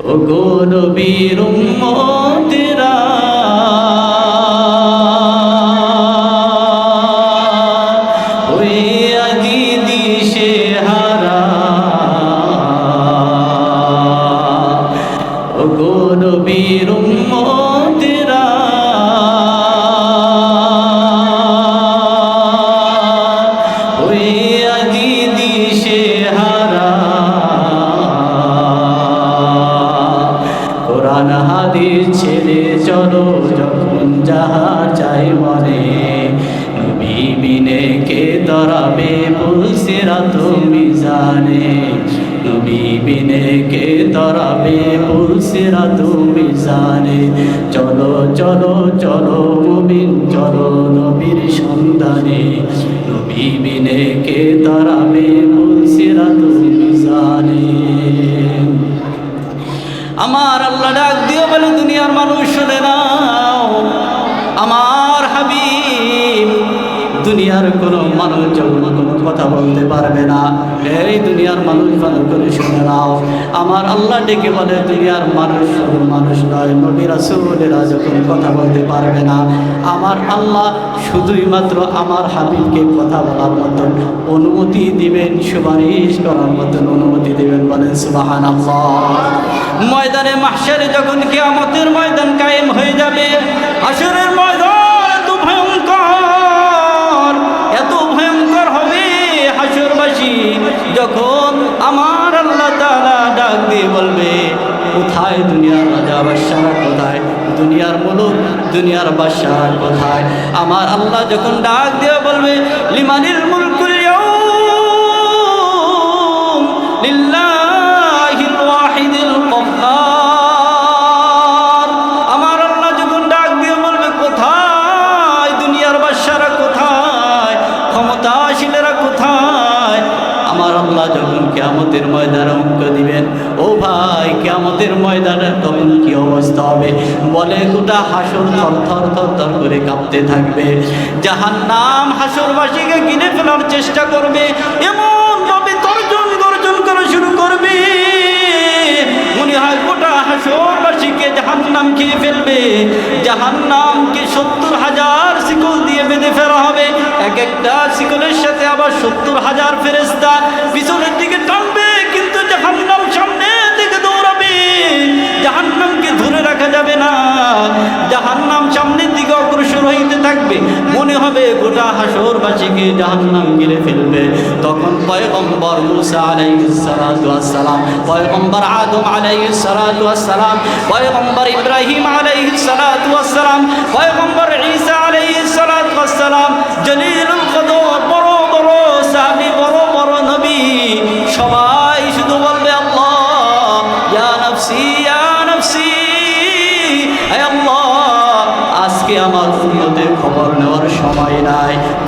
ও গো নবীর উম্মতেরা তরাবে পুলসিরা তুমি জানে। চলো চলো চলো মুমিন, চলো নবীর সন্ধানে। নবী কে তরাবে পুলসিরা তুমি জানে। আমার আল্লাহ ডাক দিও বলে, দুনিয়ার মানুষ শুনে নাও দুনিয়ার কোনো মানুষ যখন কোনো কথা বলতে পারবে না। এই দুনিয়ার মানুষ ভালো করে শুনে নাও। আমার আল্লাহ ডেকে বলে, দুনিয়ার মানুষ মানুষ নয়, নবী রাসূলেরা যখন কথা বলতে পারবে না, আমার আল্লাহ শুধুই মাত্র আমার হাবিবকে কথা বলার মতন অনুমতি দিবেন, সুপারিশ করার মতন অনুমতি দিবেন বলেন সুবাহান ময়দানে মাহশারে যখন কিয়ামতের ময়দান কায়েম হয়ে যাবে আসরের ময়দান যখন আমার আল্লাহ তাআলা ডাক দিয়ে বলবে, কোথায় দুনিয়ার রাজা বাদশারা কোথায়? দুনিয়ার মুলুক, দুনিয়ার বাদশারা কোথায়? আমার আল্লাহ যখন ডাক দিয়ে বলবে, লিমানিল মুলকুল ইয়াউম আল্লাহ যখন কেয়ামতের ময়দানে অঙ্ক দিবেন, ও ভাই, কেয়ামতের ময়দানে তখন কি অবস্থা হবে? বলে গোটা হাসর থর থর থর থর করে কাঁপতে থাকবে। যাহার নাম হাসরবাসীকে কিনে ফেলার চেষ্টা করবে এমন ভাবে তর্জন গর্জন করা শুরু করবে। মনে হয় গোটা হাসরবাসীকে জাহান নাম খেয়ে ফেলবে। জাহান নামকে সত্তর হাজার শিকল বেঁধে ফেলা হবে, এক একটা শিকলের সাথে আবার সত্তর হাজার ফেরেস্তা পিছনের দিকে টানবে, কিন্তু জাহান্নাম সামনে দিকে দৌড়াবে। জাহান্নামকে ধরে রাখা যাবে না। জাহান্নাম সামনের দিকে অগ্রসর হইতে থাকবে। মনে হবে গোটা হাসরবাসীকে জাহান্নাম গিরে ফেলবে। তখন পয়গম্বর মুসা সালাতু সালাম, পয়গম্বর আদম ওয়াস সালাম, পয়গম্বর ইব্রাহিম ওয়াস সালাম, পয়গম্বর সালাম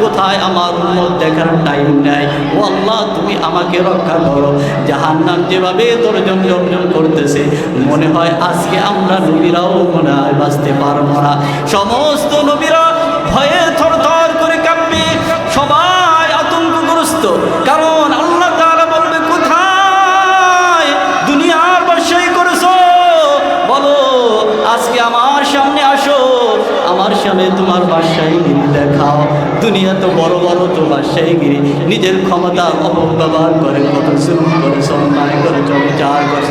কোথায় আমার উন্নত দেখার টাইম নাই, ও আল্লাহ, তুমি আমাকে রক্ষা করো। জাহান্নাম যেভাবে তর্জন অর্জন করতেছে, মনে হয় আজকে আমরা নবীরাও মনে হয় বাঁচতে পারব না। সমস্ত নবীরা ভয়ে তোমার বাসায় গিরি দেখাও। দুনিয়া তো বড় বড় তো বাসায় গিরি। নিজের ক্ষমতা অপব্যবহার করে, কত জুলুম করে সম্মান করে জমিচার করে।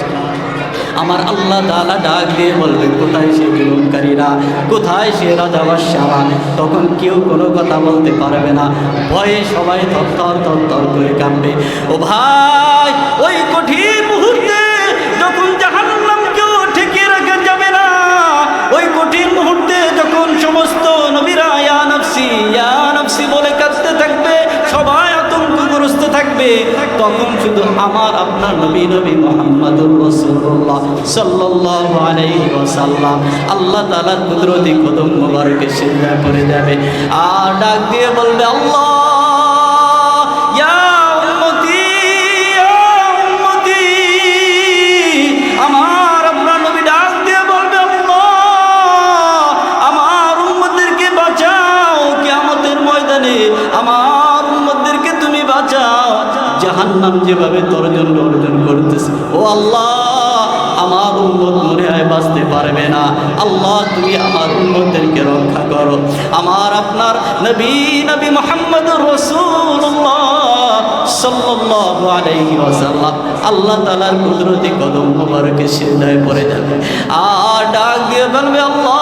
আমার আল্লাহ তাআলা ডাক দিয়ে বলবে কোথায় সে জুলুমকারীরা? কোথায় সে রাজা বাদশারা তখন কেউ কোনো কথা বলতে পারবে না। ভয়ে সবাই থরথর থরথর করে কাঁপবে ও ভাই, ওই কঠিন শুধু আমার, আপনার নবী নবী মোহাম্মদুর রসুল্লাহ সাল্লাল্লাহু আলাইহি ওয়াসাল্লাম। আল্লাহ তালা কুদরতি কদম মোবারকে সিজদা করে যাবে। আর ডাক দিয়ে বলবে, আল্লাহ জাহান্নাম যেভাবে তর্জন অর্জন করতেছে, ও আল্লাহ, আমার উন্মত মনে হয় বাঁচতে পারবে না। আল্লাহ, তুমি আমার উন্মতদেরকে রক্ষা করো। আমার আপনার নবী নবী মোহাম্মদ আল্লাহ তাআলার কুদরতি কদম মোবারকে সিজদায় পড়ে যাবে। আর ডাক দিয়ে বলবে, আল্লাহ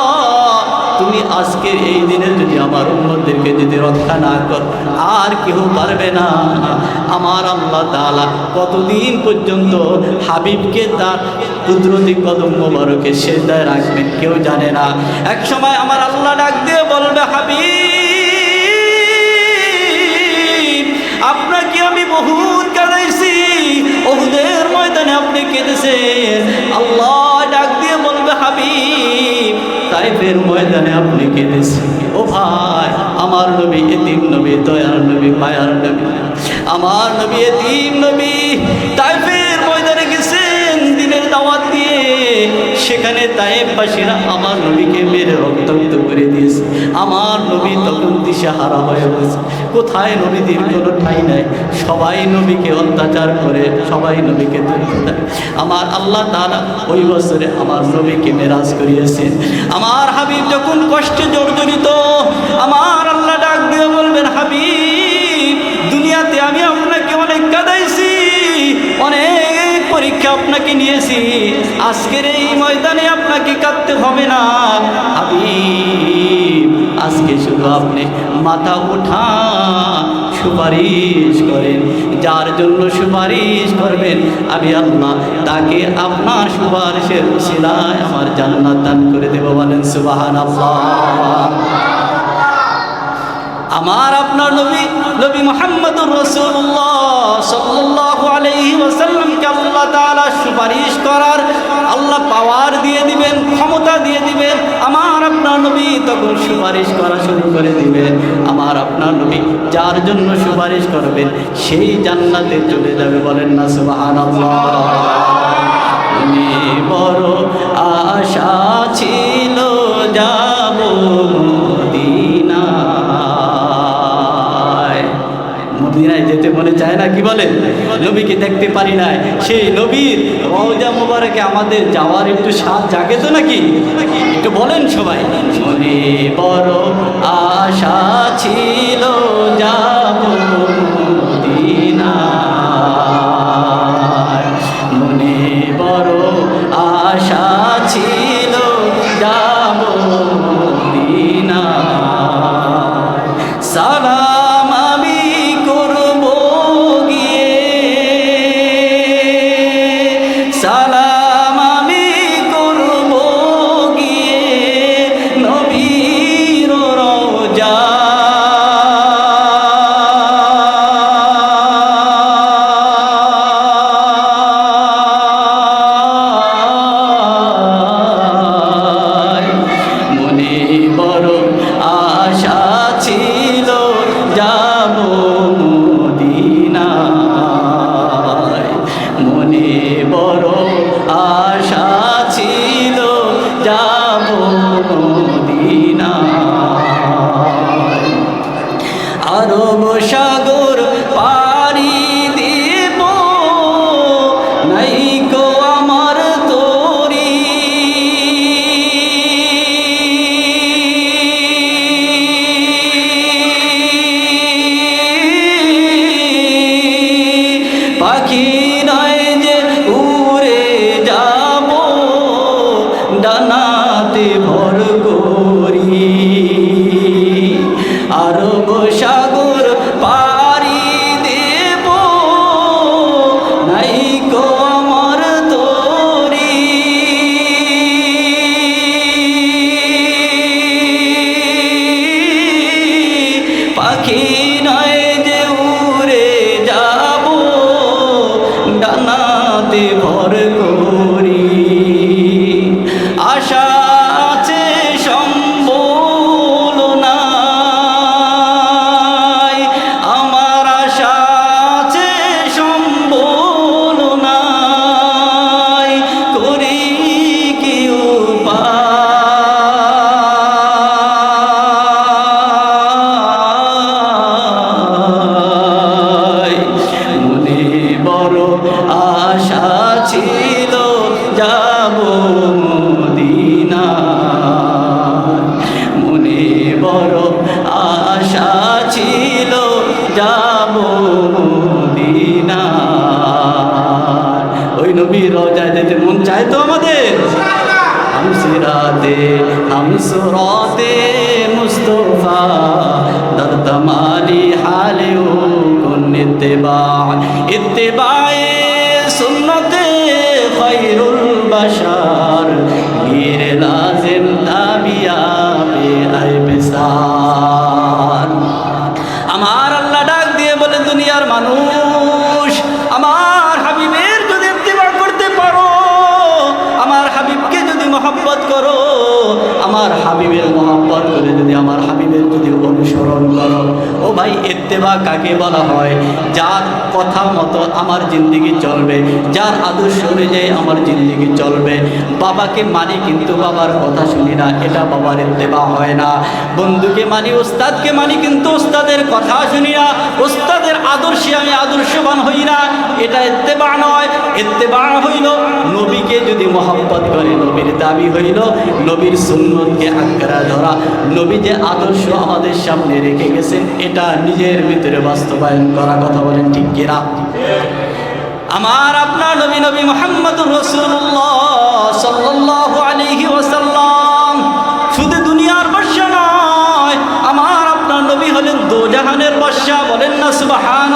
তুমি আজকের এই দিনে যদি আমার উন্নতদেরকে যদি রক্ষা না কর, আর কেউ পারবে না। আমার আল্লাহ তালা কতদিন পর্যন্ত হাবিবকে তার কুদরতি কদম মোবারকে সেদায় রাখবেন, কেউ জানে না। এক সময় আমার আল্লাহ ডাক দিয়ে বলবে, হাবিব আমার নবী তখন দিশাহারা হয়ে গেছে কোথায় নবীদের কোনো ঠাই নাই? সবাই নবীকে অত্যাচার করে, সবাই নবীকে দুঃখ দেয়। আমার আল্লাহ তাআলা ওই বছরে আমার নবীকে মেরাজ করিয়েছেন আমার হাবিব যখন কষ্টে জর্জরিত, আমার আল্লাহ ডাক দিয়ে বলবেন, হাবিব, দুনিয়াতে আমি আপনাকে অনেক কাদাইছি, অনেক পরীক্ষা আপনাকে নিয়েছি। আজকের এই ময়দানে আপনাকে কাঁদতে হবে না। হাবিব আজকে শুধু আপনি মাথা উঠা সুপারিশ করেন। যার জন্য সুপারিশ করবেন, আমি আল্লাহ তাকে আপনার সুপারিশের শিলায় আমার জান্নাত দান করে দেব বলেন সুবাহান আমার আপনার নবী নবী মোহাম্মদুর রসুল্লাহ সাল্লাল্লাহু আলাইহি ওয়াসাল্লামকে আল্লাহ তাআলা সুপারিশ করার আল্লাহ পাওয়ার দিয়ে দিবেন, ক্ষমতা দিয়ে দিবেন, আমার আপনার নবী তখন সুপারিশ করা শুরু করে দিবেন। আমার আপনার নবী যার জন্য সুপারিশ করবেন, সেই জান্নাতে চলে যাবে বলেন না আমি বড় আশা ছিল, যাব মনে চায় না, কি বলে? নবীকে দেখতে পারি না সেই নবীর রওজা মুবারকে আমাদের যাওয়ার একটু স্বাদ জাগে তো নাকি? একটু বলেন সবাই। বড় আশা ছিল, যাব Oh, ছিল যাব আশা ছিল ওই মন চাই তো আমাদের? হামসিরাতে হামসুরাতে মুস্তফা দর্দমালি হালেও কোন ইত্তেবা বা ইত্তেবা কাকে বলা হয়? যার কথা মতো আমার জিন্দগি চলবে, যার আদর্শ অনুযায়ী আমার জিন্দগি চলবে। বাবাকে মানি কিন্তু বাবার কথা শুনি না, এটা বাবার ইত্তেবা হয় না। বন্ধুকে মানি, ওস্তাদকে মানি কিন্তু ওস্তাদের কথা শুনি না। ওস্তাদের আদর্শে আমি আদর্শবান হই না, এটা ইত্তেবা নয়। ইত্তেবা হইল, নবীকে যদি মহব্বত করে, নবীর দাবি হইল, নবীর সুন্নতকে আঁকড়া ধরা। নবী যে আদর্শ আমাদের সামনে রেখে গেছেন, এটা নিজের ভিতরে বাস্তবায়ন করা কথা বলেন ঠিক কিনা? আমার আপনার নবী নবী মোহাম্মদ শুধু দুনিয়ার বর্ষা নয়, আমার আপনার নবী হলেন দোজাহানের বর্ষা বলেন না সুবাহান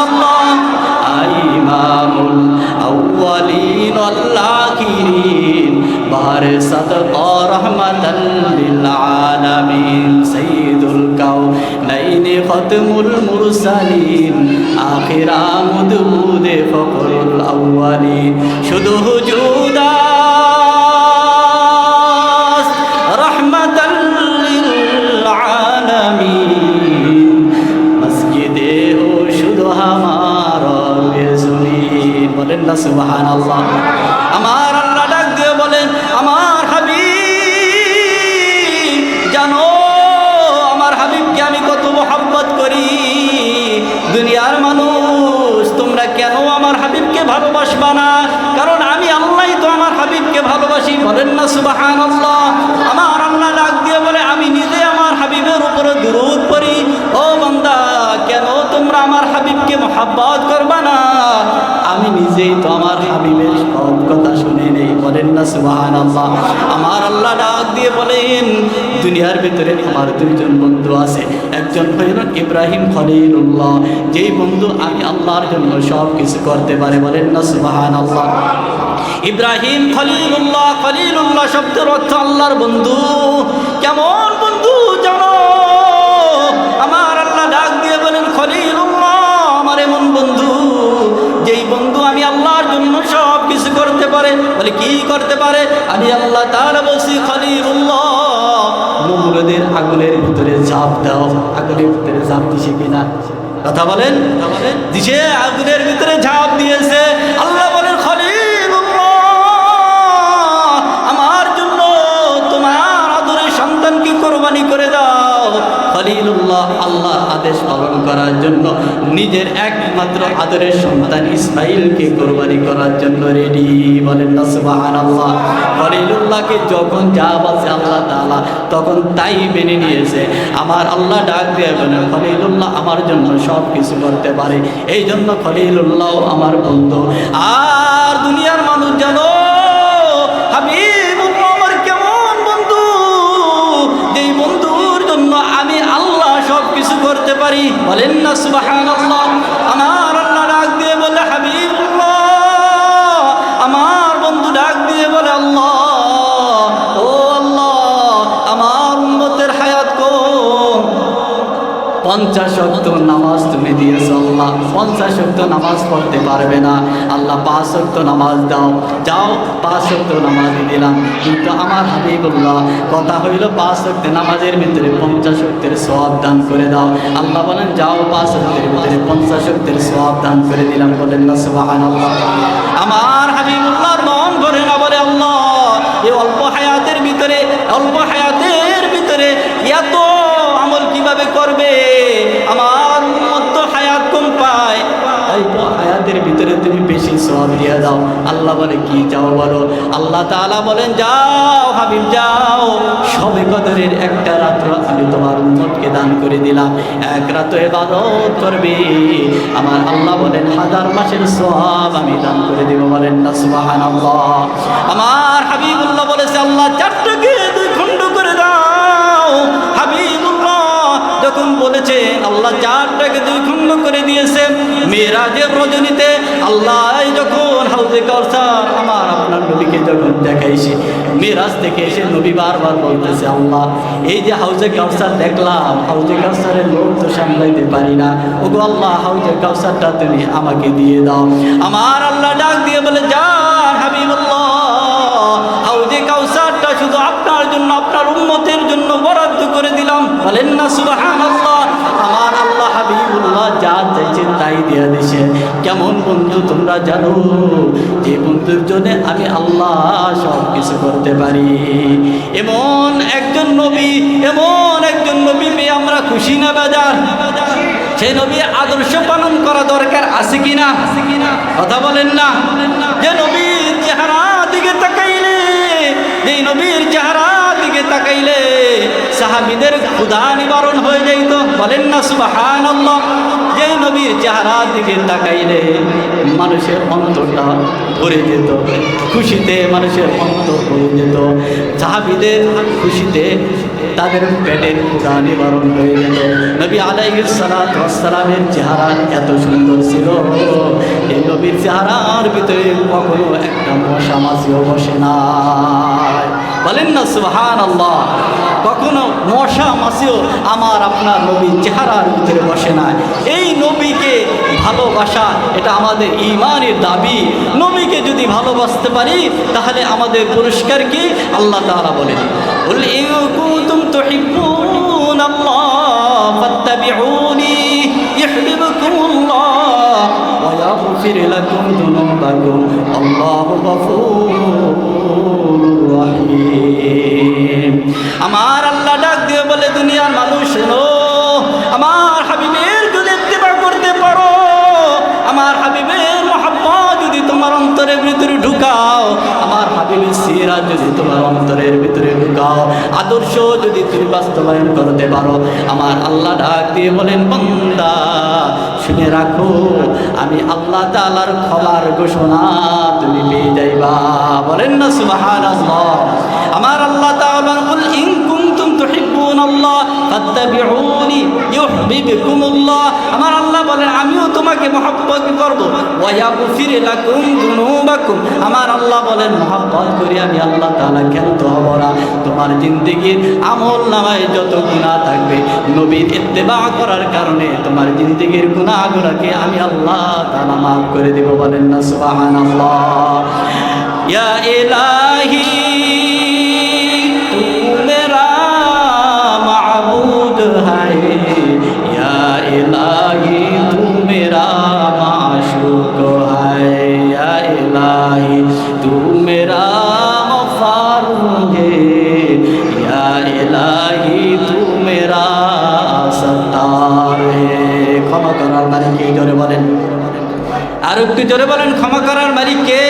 লিল আলামিন খতমুল মুরসালিন আখিরা শুধু হুজুদাস নিজেই তো আমার হাবিবের সব কথা শুনে নেই, বলেন না সুবাহান আল্লাহ আমার আল্লাহ ডাক দিয়ে বলেন, দুনিয়ার ভিতরে আমার দুইজন বন্ধু আছে। একজন হইলেন ইব্রাহিম খলিলুল্লাহ, যেই বন্ধু আমি আল্লাহর জন্য সব কিছু করতে পারে, বলেন না সুবাহান আল্লাহ ইব্রাহিম খলিলুল্লাহ খলিলুল্লাহ শব্দের অর্থ আল্লাহর বন্ধু। কেমন বন্ধু? পারে? বলে, কি করতে পারে? আমি আল্লাহ তার বলছি, খলিলুল্লাহ। আগুনের ভিতরে ঝাঁপ দাও। আগুনের ভিতরে ঝাঁপ দিছে কিনা? কথা বলেন? দিছে আগুনের ভিতরে ঝাঁপ দিয়েছে। আল্লাহ বলেন আমার জন্য তোমার আদরের সন্তানকে কোরবানি করে দাও। খলিলুল্লাহ আল্লাহ আদেশ পালন করার জন্য নিজের একমাত্র আদরের সন্তান ইসমাইলকে কোরবানি করার জন্য রেডি বলেন না সুবাহান আল্লাহ খলিলুল্লাহকে যখন যা বলছে আল্লাহ তাআলা, তখন তাই মেনে নিয়েছে। আমার আল্লাহ ডাক দিয়ে বলেন খলিলুল্লাহ আমার জন্য সব কিছু করতে পারে। এই জন্য খলিলুল্লাহ আমার বন্ধু। আর দুনিয়ার মানুষ জানো হাবিবুল্লাহ আমার কেমন পঞ্চাশ অক্ত নামাজ তুমি দিয়েছ আল্লাহ। পঞ্চাশ অক্ত নামাজ পড়তে পারবে না। আল্লাহ পাঁচ অক্ত নামাজ দাও। যাও, পাঁচ অক্ত নামাজ দিলাম। কিন্তু আমার হাবিবুল্লাহ, কথা হইল পাঁচ অক্ত নামাজের ভিতরে পঞ্চাশ অক্তের সব দান করে দাও। আল্লাহ বলেন, যাও পাঁচ অক্তের ভিতরে পঞ্চাশ অক্তের সব দান করে দিলাম। বলেন না আল্লাহ আমার হাবিবুল্লাহর মন করে আমার উম্মত তো হায়াত কম পায়। তো হায়াতের ভিতরে তুমি বেশি সব দিয়ে দাও। আল্লাহ বলে, কি যাও বলো? আল্লাহ তাআলা বলেন, যাও হাবিব, যাও। সবে কদরের একটা রাত্র আমি তোমার উম্মতকে দান করে দিলাম। এক রাত ইবাদত করবে। আমার আল্লাহ বলেন, হাজার মাসের সওয়াব আমি দান করে দেব। বলেন না, সুবহানাল্লাহ। আমার হাবিবুল্লাহ বলেছে, আল্লাহ চারটাকে বলেছে, আল্লাহ চারটাকে দুই খণ্ড করে দিয়েছে। মেয়েরাজের রজনীতে আল্লাহ যখন হাউজে কাউসার আমার আপনার নবীকে যখন দেখাইছি, মেয়েরাজ থেকে এসে নবী বারবার বলতেছে, আল্লাহ, এই যে হাউজে কাউসার দেখলাম, হাউজে কাউসারের লোক তো সামলাইতে পারি না। ওগো আল্লাহ, হাউজে কাউসারটা তুমি আমাকে দিয়ে দাও। আমার আল্লাহ ডাক দিয়ে বলে যান হাবিবুল্লাহ, হাউজে কাউসারটা শুধু আপনার জন্য, আপনার উম্মতের জন্য বরাদ্দ করে দিলাম। বলেন না আমার আল্লাহ যা চাইছে তাই দিয়া দিছে। কেমন বন্ধু তোমরা জানো? যে বন্ধুর জন্য আমি আল্লাহ সব কিছু করতে পারি। এমন একজন নবী, এমন একজন নবী পেয়ে আমরা খুশি না বাজার? সেই নবী আদর্শ পালন করা দরকার আছে কিনা? কথা বলেন না। যে নবীর চেহারা দিকে তাকাইলে যে নবীর চেহারা তাকাইলে সাহাবিদের ক্ষুধা নিবারণ হয়ে যাইত। বলেন না সুবাহান যে নবীর চেহারা দিকে তাকাইলে মানুষের অন্তরটা ভরে যেত, খুশিতে মানুষের অন্তর ভরে যেত। সাহাবিদের খুশিতে তাদের পেটের ক্ষুধা নিবারণ হয়ে যেত। নবী আলাইহিস সালামের চেহারা এত সুন্দর ছিল। এই নবীর চেহারার ভিতরে কখনো একটা মশা মাছিও বসে না বলেন না সুহান আল্লাহ কখনো মশা মাসিও আমার আপনার নবীর চেহারার ভিতরে বসে না এই নবীকে ভালোবাসা, এটা আমাদের ইমানের দাবি। নবীকে যদি ভালোবাসতে পারি, তাহলে আমাদের পুরস্কার কি? আল্লাহ তারা বলেন বল ইন কুনতুম তুহিব্বুন আল্লাহ ফাত্তাবিউনি ইউহিব্বুকুমুল্লাহ আমার আল্লাহ ডাক দিয়ে বলে, দুনিয়ার মানুষ আমার হাবিবের যদি ইত্তেবা করতে পারো, আমার হাবিবের মহাব্বত যদি তোমার অন্তরের ভিতরে ঢুকাও, আমার হাবিবের সিরা যদি তোমার অন্তরের ভিতরে ঢুকাও, আদর্শ যদি তুমি বাস্তবায়ন করতে পারো। আমার আল্লাহ ডাক দিয়ে বলেন, বন্দা, শুনে রাখো, আমি আল্লাহ তাআলার ক্ষমার ঘোষণা তুমি পেয়ে যাইবা। বলেন না, সুবহানাল্লাহ। আমার আল্লাহ বলেন, আমিও তোমাকে মহব্বত করব। আমার আল্লাহ বলেন, মহব্বত করি আমি আল্লাহ তাআলা না। তোমার জিন্দেগির আমল নামায় যত গুনাহ থাকবে, নবীর ইত্তেবা করার কারণে তোমার জিন্দেগির গুনাহগুলোকে আমি আল্লাহ তাআলা মাফ করে দেব বলেন না, সুবহানাল্লাহ। ইয়া ইলাহি ہے یا الہی تو میرا ستار ہے ক্ষমা করার মালিক কে বলেন আর একটু জোরে বলেন ক্ষমা করার মালিক কে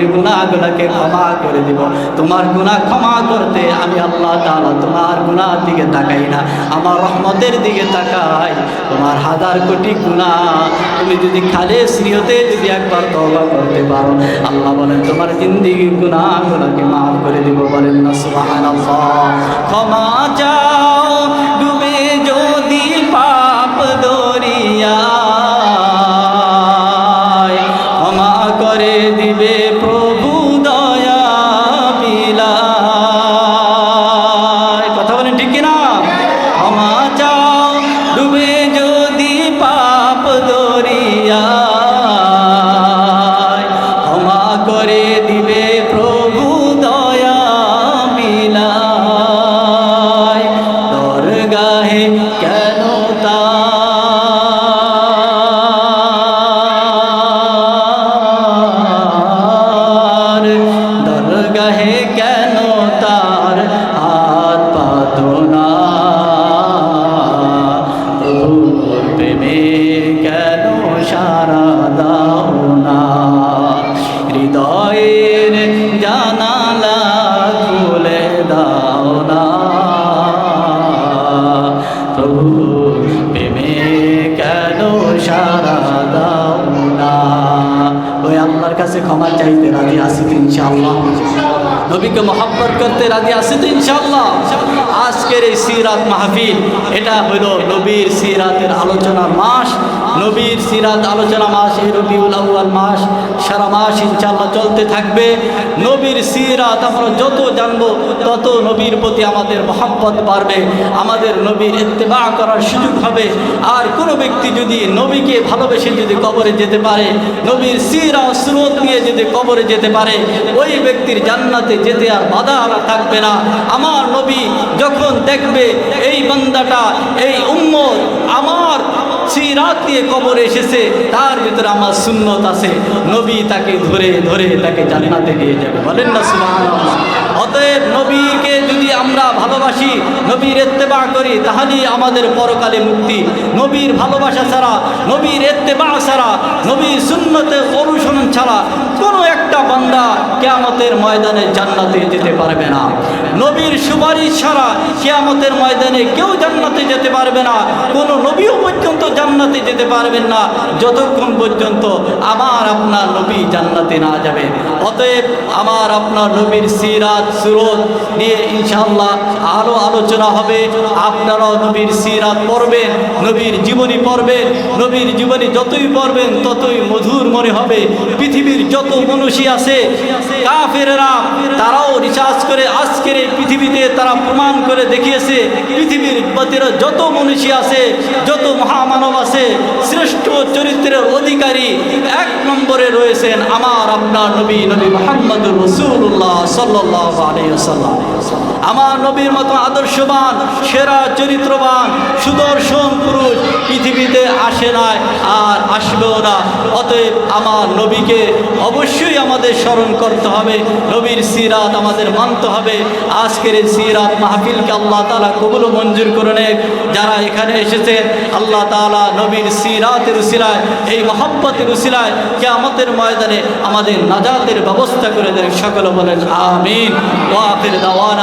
জিন্দিগির গুনাহগুলোকে ক্ষমা করে দিব। তোমার গুনাহ ক্ষমা করতে আমি আল্লাহ তাআলা তোমার গুনার দিকে তাকাই না। আমার রহমতের দিকে তাকাই। তোমার হাজার কোটি গুনাহ তুমি যদি খালে স্নেহতে যদি একবার তওবা করতে পারো। আল্লাহ বলেন, তোমার জিন্দিগির গুনাহগুলোকে মাফ করে দিব। বলেন না, সুবহানাল্লাহ। ক্ষমা চাও। মাহফিল। এটা হইল নবীর সিরাতের আলোচনা মাস নবীর সিরাত আলোচনা মাস, এই রবিউল আউয়াল মাস, সারা মাস ইনশাল্লাহ চলতে থাকবে। নবীর সিরাত আমরা যত জানব, তত নবীর প্রতি আমাদের মহাব্বত বাড়বে, আমাদের নবীর ইত্তেবা করার সুযোগ হবে। আর কোনো ব্যক্তি যদি নবীকে ভালোবেসে যদি কবরে যেতে পারে, নবীর সিরা স্রোত নিয়ে যদি কবরে যেতে পারে, ওই ব্যক্তির জান্নাতে যেতে আর বাধা থাকবে না। আমার নবী যখন দেখবে, এই বান্দাটা, এই উম্মত আমার সিরাত দিয়ে কবরে এসেছে, তার ভিতরে আমার সুন্নত আছে। নবী তাকে ধরে ধরে তাকে জান্নাতে নিয়ে যাবে। বলেন না সুবহানাল্লাহ। অতএব নবীকে যদি আমরা ভালোবাসি, নবীর এত্তেবা করি তাহলেই আমাদের পরকালে মুক্তি। নবীর ভালোবাসা ছাড়া, নবীর এত্তেবা ছাড়া, নবীর সুন্নতে অনুসরণ ছাড়া কোনো একটা বান্দা কেয়ামতের ময়দানে জান্নাতে যেতে পারবে না। নবীর সুপারিশ ছাড়া কেয়ামতের ময়দানে কেউ জান্নাতে যেতে পারবে না। কোনো নবীও পর্যন্ত জান্নাতে যেতে পারবেন না। যতক্ষণ পর্যন্ত আমার আপনার নবী জান্নাতে না যাবে। অতএব আমার আপনার নবীর সিরাত, সুরত নিয়ে ইনশাল্লাহ আরও আলোচনা হবে। আপনারাও নবীর সিরাত পড়বেন, নবীর জীবনী পড়বেন, নবীর জীবনী যতই পড়বেন, ততই মধুর মনে হবে। পৃথিবীর যত মনুষী আছে, কাফেরেরা তারাও রিসার্চ করে আজকের এই পৃথিবীতে তারা প্রমাণ করে দেখিয়েছে, পৃথিবীর ভিতরে যত মনীষী আছে, যত মহামানব আছে, শ্রেষ্ঠ চরিত্রের অধিকারী এক নম্বরে রয়েছেন আমার আপনার নবী নবী মোহাম্মদ রসুল্লাহ সাল্লাহ আলাইসাল্লাম আমার নবীর মতো আদর্শবান, সেরা চরিত্রবান, সুদর্শন পুরুষ পৃথিবীতে আসে নাই আর আসবেও না। অতএব আমার নবীকে অবশ্যই আমাদের স্মরণ করতে হবে। নবীর সিরাত আমাদের মানতে হবে। আজকের এই সিরাত মাহফিলকে আল্লাহ তালা কবুল মঞ্জুর করে নেক। যারা এখানে এসেছেন, আল্লাহ তালা নবীর সিরাতের উসিলায়, এই মহব্বতের কে আমাদের ময়দানে আমাদের নাজাতের ব্যবস্থা করে দেন। সকলে বলেন, আমিন। দাওয়ানা